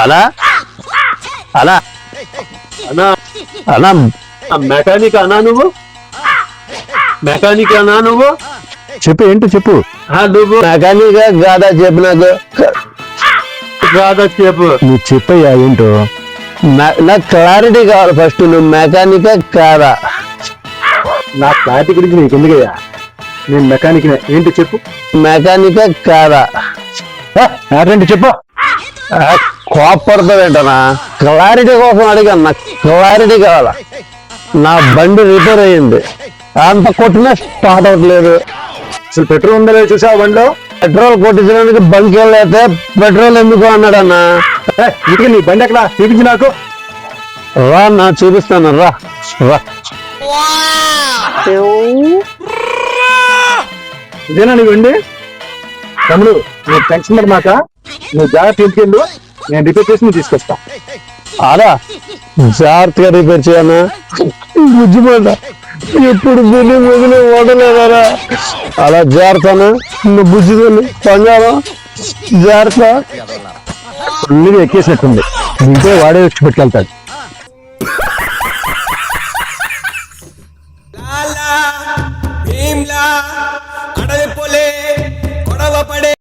అలా? అలా? అన్నా అలా మెకానిక్ అన్నా నువ్వు? మెకానిక్ అన్నా నువ్వు? చెప్పు ఏంటో చెప్పు? ఆ, నువ్వు? మెకానిక్ కాదా చెప్పు నాకు? కాదా చెప్పు? నువ్వు చెప్పయ్యా ఏంటో? నా- నాకు క్లారిటీ కావాలి ఫస్ట్ నువ్వు మెకానిక్ కాదా? నా క్లారిటీ గురించి నీకు ఎందుకయ్యా? నేను మెకానిక్ ఏంటి చెప్పు? మెకానిక్ కాదా? చెప్పు. కోపడతావేంటనా క్లారిటీ కోసం అడిగాను నాకు క్లారిటీ కావాలా? నా బండి రిపేర్ అయ్యింది. అంత కొట్టినా స్టార్ట్ అవ్వట్లేదు. అసలు పెట్రోల్ ఉందా లేదా చూసావా బండిలో? పెట్రోల్ కొట్టించడానికి బంక్ వెళ్ళైతే పెట్రోల్ ఎందుకు అన్నాడన్నా? ఏ, ఇంతకీ నీ బండి ఎక్కడ? చూపించి నాకు. రా నా చూపిస్తాను రా రా. ఇదేనా నీ బండి? తమ్ముడు నువ్వు టెన్షన్ పడి మాట నువ్వు జాగ్రత్త ఇంటికెళ్ళు నేను రిపేర్ చేసి నువ్వు తీసుకొస్తా. ఆరా? జాగ్రత్తగా రిపేర్ చేయాలా ఎప్పుడు దీన్ని ముగిలి ఓడలేదారా అలా జాగ్రత్తనా నువ్వు బుజ్జిదోళ్ళు పంజాబం జాగ్రత్త. ఫుల్గా ఎక్కేసినట్టుంది. ఇంకే వాడే వచ్చి పెట్టుకెళ్తాడు.